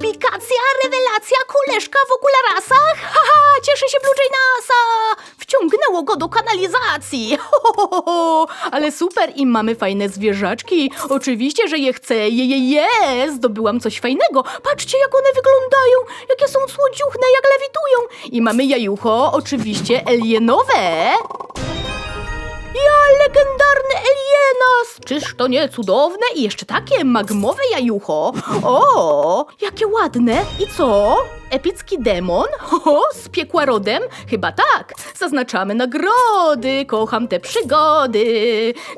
Ubikacja, rewelacja, koleżka w okularasach? Haha, cieszy się Blue Jay NASA! Wciągnęło go do kanalizacji. Ho, ho, ho, ho. Ale super, i mamy fajne zwierzaczki. Oczywiście, że je chcę. Je, je, je. Zdobyłam coś fajnego. Patrzcie, jak one wyglądają. Jakie są słodziuchne, jak lewitują. I mamy jajucho, oczywiście elienowe. Ja, legendarny Elienas! Czyż to nie cudowne? I jeszcze takie magmowe jajucho. O, jakie ładne. I co? Epicki demon? Ho, z piekła rodem? Chyba tak. Zaznaczamy nagrody. Kocham te przygody.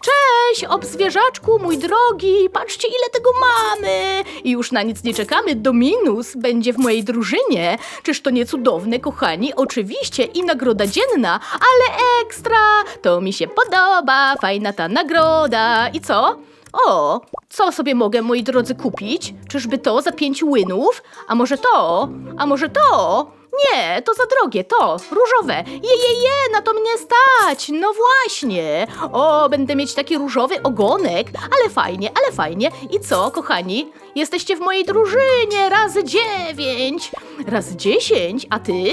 Cześć, obzwierzaczku, mój drogi. Patrzcie, ile tego mamy. I już na nic nie czekamy. Dominus będzie w mojej drużynie. Czyż to nie cudowne, kochani? Oczywiście i nagroda dzienna, ale ekstra. To mi się podoba. Fajna ta nagroda. I co? O, co sobie mogę, moi drodzy, kupić? Czyżby to za pięć łynów? A może to? A może to? Nie, to za drogie, to, różowe. Je, je, je, na to mnie stać. No właśnie. O, będę mieć taki różowy ogonek. Ale fajnie, ale fajnie. I co, kochani? Jesteście w mojej drużynie razy dziewięć, razy dziesięć, a ty?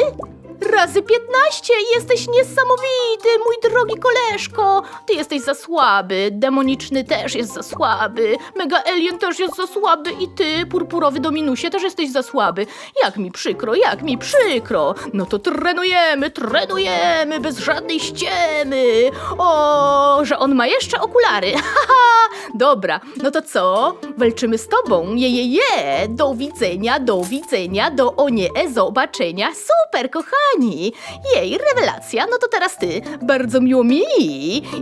Razy 15! Jesteś niesamowity, mój drogi koleżko! Ty jesteś za słaby, demoniczny też jest za słaby, Mega Alien też jest za słaby i ty, purpurowy Dominusie, też jesteś za słaby. Jak mi przykro, jak mi przykro! No to trenujemy, trenujemy, bez żadnej ściemy! O, że on ma jeszcze okulary! Haha! Dobra, no to co? Walczymy z tobą, je, je, je! Do widzenia, do widzenia, do o nie, zobaczenia! Super, kochani! Jej, rewelacja, no to teraz ty. Bardzo miło mi.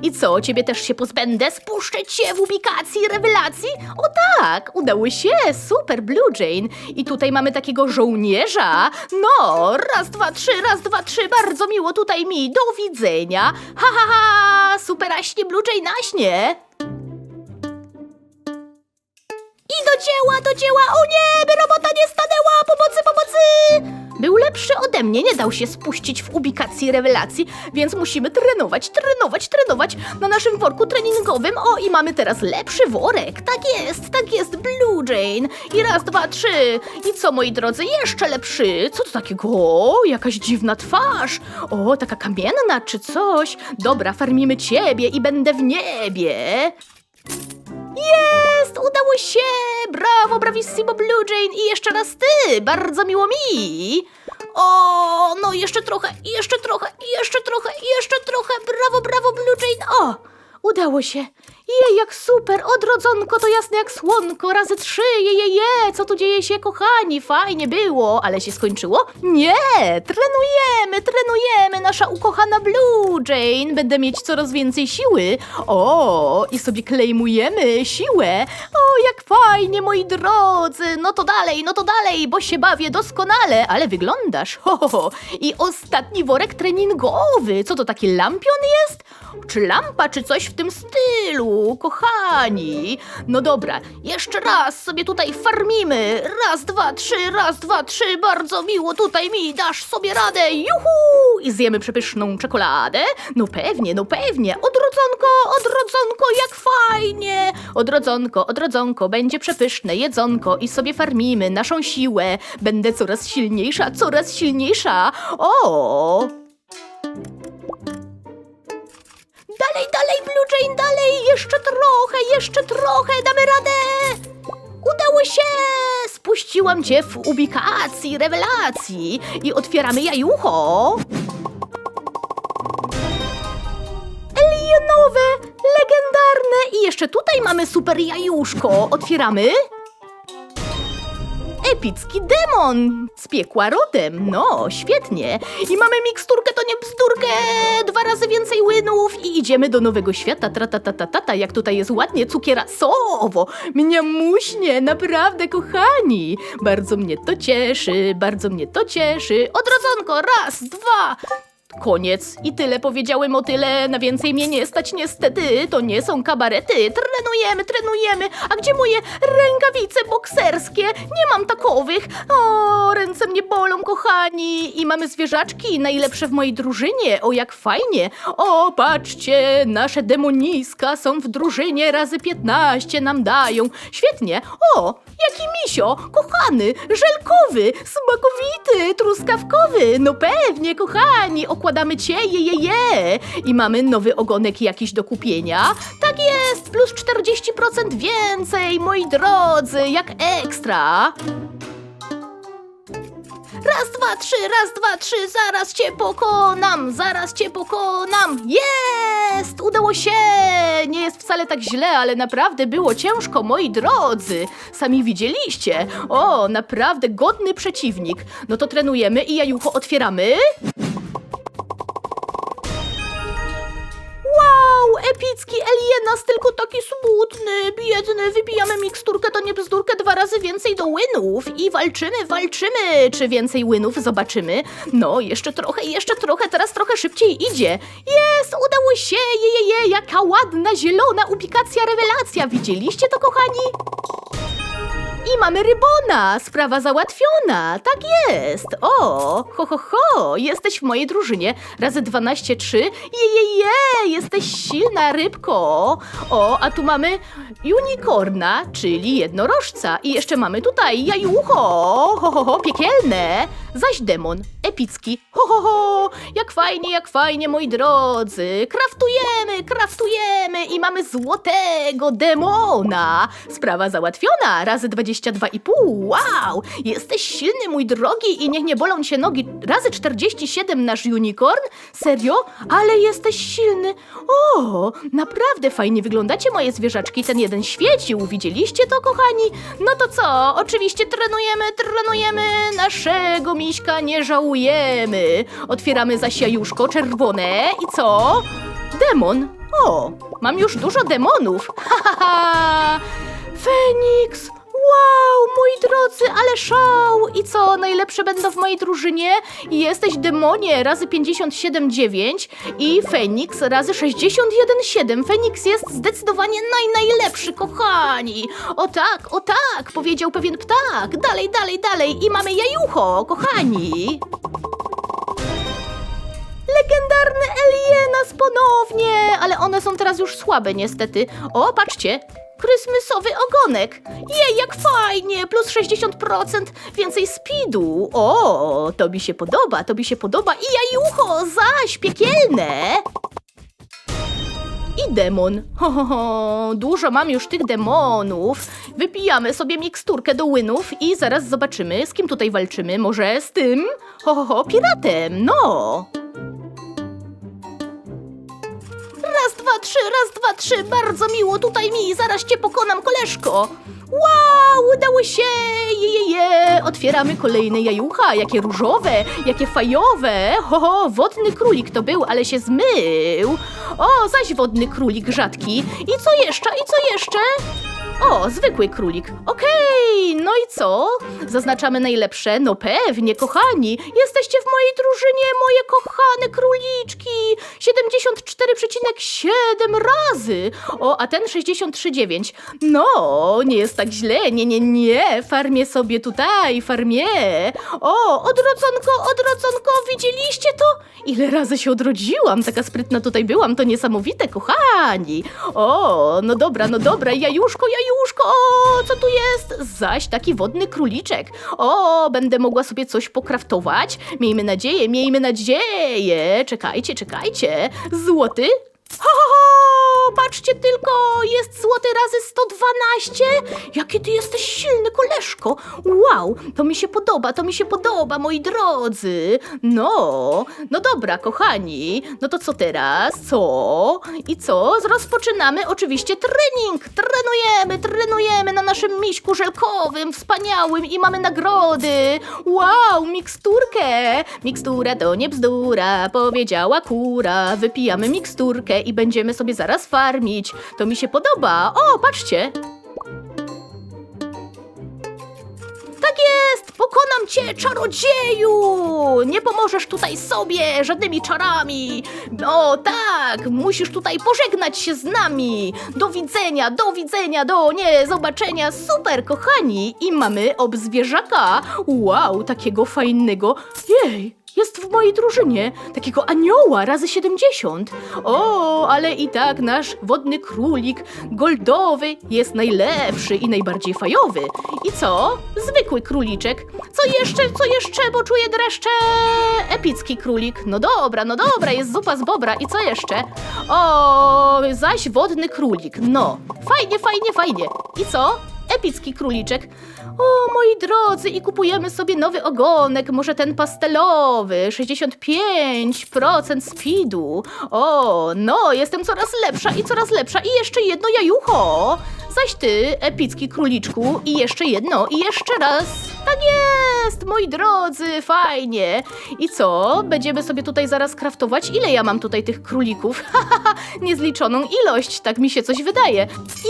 I co, ciebie też się pozbędę? Spuszczę cię w ubikacji rewelacji? O tak, udało się, super, Blue Jane. I tutaj mamy takiego żołnierza. No, raz, dwa, trzy, raz, dwa, trzy, bardzo miło tutaj mi, do widzenia. Ha, ha, ha, superaśnie, Blue Jane, naśnie. I do dzieła, do dzieła! O nie, by robota nie stanęła! Pomocy, pomocy! Był lepszy ode mnie, nie dał się spuścić w ubikacji rewelacji, więc musimy trenować, trenować, trenować na naszym worku treningowym. O, i mamy teraz lepszy worek. Tak jest, tak jest, Blue Jane. I raz, dwa, trzy. I co, moi drodzy, jeszcze lepszy. Co to takiego? O, jakaś dziwna twarz. O, taka kamienna czy coś. Dobra, farmimy ciebie i będę w niebie. Jest! Udało się! Brawo, bravissimo Blue Jane i jeszcze raz ty! Bardzo miło mi! O, no jeszcze trochę, jeszcze trochę, jeszcze trochę, jeszcze trochę! Brawo, brawo Blue Jane! O! Udało się! Jej, jak super! Odrodzonko to jasne jak słonko! Razy trzy! Je, je, je! Co tu dzieje się, kochani? Fajnie było, ale się skończyło? Nie! Trenujemy, trenujemy! Nasza ukochana Blue Jane! Będę mieć coraz więcej siły! O! I sobie klejmujemy siłę! O, jak fajnie, moi drodzy! No to dalej, no to dalej, bo się bawię doskonale! Ale wyglądasz! Ho, ho, ho. I ostatni worek treningowy! Co to, taki lampion jest? Czy lampa, czy coś w tym stylu, kochani? No dobra, jeszcze raz sobie tutaj farmimy. Raz, dwa, trzy, raz, dwa, trzy. Bardzo miło tutaj mi dasz sobie radę. Juhu! I zjemy przepyszną czekoladę? No pewnie, no pewnie. Odrodzonko, odrodzonko, jak fajnie. Odrodzonko, odrodzonko, będzie przepyszne jedzonko i sobie farmimy naszą siłę. Będę coraz silniejsza, coraz silniejsza. O! Dalej, dalej, Blue jeszcze trochę, damy radę! Udało się! Spuściłam cię w ubikacji, rewelacji i otwieramy jajucho. Elienowe, legendarne i jeszcze tutaj mamy super jajuszko. Otwieramy. Epicki demon z piekła rodem. No, świetnie. I mamy miksturkę, to nie bzdurkę. Dwa razy więcej łynów i idziemy do nowego świata. Tratatatata, jak tutaj jest ładnie, cukierasowo. Mnie muśnie, naprawdę, kochani. Bardzo mnie to cieszy, bardzo mnie to cieszy. Odrodzonko, raz, dwa. Koniec. I tyle powiedziałem o tyle, na więcej mnie nie stać niestety. To nie są kabarety. Trenujemy, trenujemy. A gdzie moje rękawice bokserskie? Nie mam takowych. O, ręce mnie bolą, kochani. I mamy zwierzaczki, najlepsze w mojej drużynie. O, jak fajnie. O, patrzcie, nasze demoniska są w drużynie razy 15 nam dają. Świetnie. O, jaki misio, kochany, żelkowy, smakowity, truskawkowy. No pewnie, kochani, okładamy cię, je, je, je. I mamy nowy ogonek jakiś do kupienia. Tak jest, plus 40% więcej, moi drodzy, jak ekstra. Raz, dwa, trzy, raz, dwa, trzy, zaraz cię pokonam, zaraz cię pokonam. Jest! Udało się! Nie jest wcale tak źle, ale naprawdę było ciężko, moi drodzy. Sami widzieliście. O, naprawdę godny przeciwnik. No to trenujemy i jajucho otwieramy. Epicki Elienas, tylko taki smutny, biedny. Wybijamy miksturkę, to nie bzdurkę, dwa razy więcej do winów. I walczymy, walczymy. Czy więcej winów zobaczymy? No, jeszcze trochę, jeszcze trochę, teraz trochę szybciej idzie. Jest, udało się, je, je, je, jaka ładna, zielona ubikacja, rewelacja. Widzieliście to, kochani? I mamy rybona! Sprawa załatwiona! Tak jest! O! Ho, ho, ho! Jesteś w mojej drużynie. Razy 12, 3. Je, je, je! Jesteś silna rybko! O, a tu mamy unicorna, czyli jednorożca. I jeszcze mamy tutaj jajucho! Ho, ho, ho! Piekielne! Zaś demon. Epicki. Ho, ho, ho! Jak fajnie, jak fajnie, moi drodzy! Kraftujemy, kraftujemy i mamy złotego demona! Sprawa załatwiona! Razy 22,5. Wow! Jesteś silny, mój drogi, i niech nie bolą cię nogi. Razy 47 nasz unicorn? Serio? Ale jesteś silny. O, naprawdę fajnie wyglądacie moje zwierzaczki. Ten jeden świecił. Widzieliście to, kochani? No to co? Oczywiście trenujemy, trenujemy. Naszego miśka nie żałujemy. Otwieramy zaś jajuszko czerwone. I co? Demon. O, mam już dużo demonów. Ha, ha, ha. Feniks. Wow, moi drodzy, ale szał! I co, najlepsze będą w mojej drużynie? Jesteś demonie razy 57,9 i Feniks razy 61,7. Feniks jest zdecydowanie naj, najlepszy, kochani! O tak, o tak, powiedział pewien ptak. Dalej, dalej, dalej i mamy jajucho, kochani! Legendarny Elienas ponownie! Ale one są teraz już słabe niestety. O, patrzcie! Krysmysowy ogonek! Jej, jak fajnie! Plus 60% więcej speedu! O, to mi się podoba, to mi się podoba! I jajucho, zaś piekielne! I demon. Ho, ho, ho. Dużo mam już tych demonów. Wypijamy sobie miksturkę do łynów i zaraz zobaczymy, z kim tutaj walczymy. Może z tym? Ho, ho, ho, piratem, no! Trzy, raz, dwa, trzy. Bardzo miło tutaj mi. Zaraz cię pokonam, koleżko. Wow, udało się! Je, je, je. Otwieramy kolejne jajucha. Jakie różowe, jakie fajowe. Ho, ho, wodny królik to był, ale się zmył. O, zaś wodny królik rzadki. I co jeszcze? I co jeszcze? O, zwykły królik. Okej, no i co? Zaznaczamy najlepsze? No pewnie, kochani. Jesteście w mojej drużynie, moje kochane króliczki. 74,7 razy. O, a ten 63,9. No, nie jest tak źle. Nie, nie, nie. Farmię sobie tutaj, farmię. O, odrodzonko, odrodzonko, widzieliście to? Ile razy się odrodziłam, taka sprytna tutaj byłam, to niesamowite, kochani. O, no dobra, no dobra, jajuszko, jajuszko, o, co tu jest? Zaś taki wodny króliczek. O, będę mogła sobie coś pokraftować. Miejmy nadzieję, miejmy nadzieję. Czekajcie, czekajcie. Złoty? Ho, ho, ho! Patrzcie tylko, jest złoty razy 112. Jakie ty jesteś silny, koleżko. Wow, to mi się podoba, to mi się podoba, moi drodzy. No, no dobra, kochani. No to co teraz? Co? I co? Rozpoczynamy oczywiście trening. Trenujemy, trenujemy na naszym miśku żelkowym, wspaniałym i mamy nagrody. Wow, miksturkę. Mikstura to nie bzdura, powiedziała kura. Wypijamy miksturkę i będziemy sobie zaraz farmić. To mi się podoba. O, patrzcie. Tak jest! Pokonam cię, czarodzieju! Nie pomożesz tutaj sobie żadnymi czarami. O tak, musisz tutaj pożegnać się z nami. Do widzenia, do widzenia, do nie zobaczenia. Super, kochani. I mamy obzwierzaka. Wow, takiego fajnego. Jej, jest w mojej drużynie. Takiego anioła razy 70. O, ale i tak nasz wodny królik goldowy jest najlepszy i najbardziej fajowy. I co? Zwykły króliczek. Co jeszcze, co jeszcze, bo czuję dreszcze? Epicki królik. No dobra, no dobra, jest zupa z bobra. I co jeszcze? O, zaś wodny królik. No, fajnie, fajnie, fajnie. I co? Epicki króliczek. O, moi drodzy, i kupujemy sobie nowy ogonek, może ten pastelowy, 65% speedu. O, no, jestem coraz lepsza i coraz lepsza. I jeszcze jedno jajucho. Zaś ty, epicki króliczku, i jeszcze jedno, i jeszcze raz. Tak jest, moi drodzy, fajnie. I co? Będziemy sobie tutaj zaraz kraftować. Ile ja mam tutaj tych królików? Niezliczoną ilość, tak mi się coś wydaje.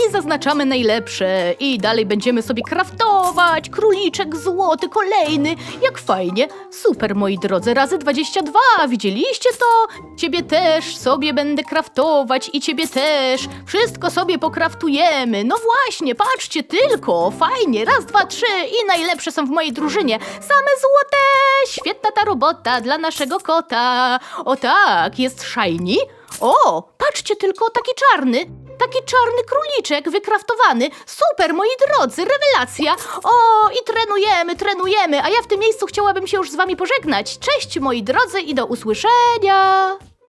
I zaznaczamy najlepsze. I dalej będziemy sobie kraftować. Króliczek złoty, kolejny. Jak fajnie. Super, moi drodzy, razy 22. Widzieliście to? Ciebie też sobie będę kraftować i ciebie też. Wszystko sobie pokraftujemy. No właśnie, patrzcie tylko. Fajnie. Raz, dwa, trzy i najlepsze są w mojej drużynie. Same złote. Świetna ta robota dla naszego kota. O tak, jest shiny. O, patrzcie tylko, taki czarny. Taki czarny króliczek wykraftowany. Super, moi drodzy, rewelacja. O, i trenujemy, trenujemy. A ja w tym miejscu chciałabym się już z wami pożegnać. Cześć, moi drodzy, i do usłyszenia.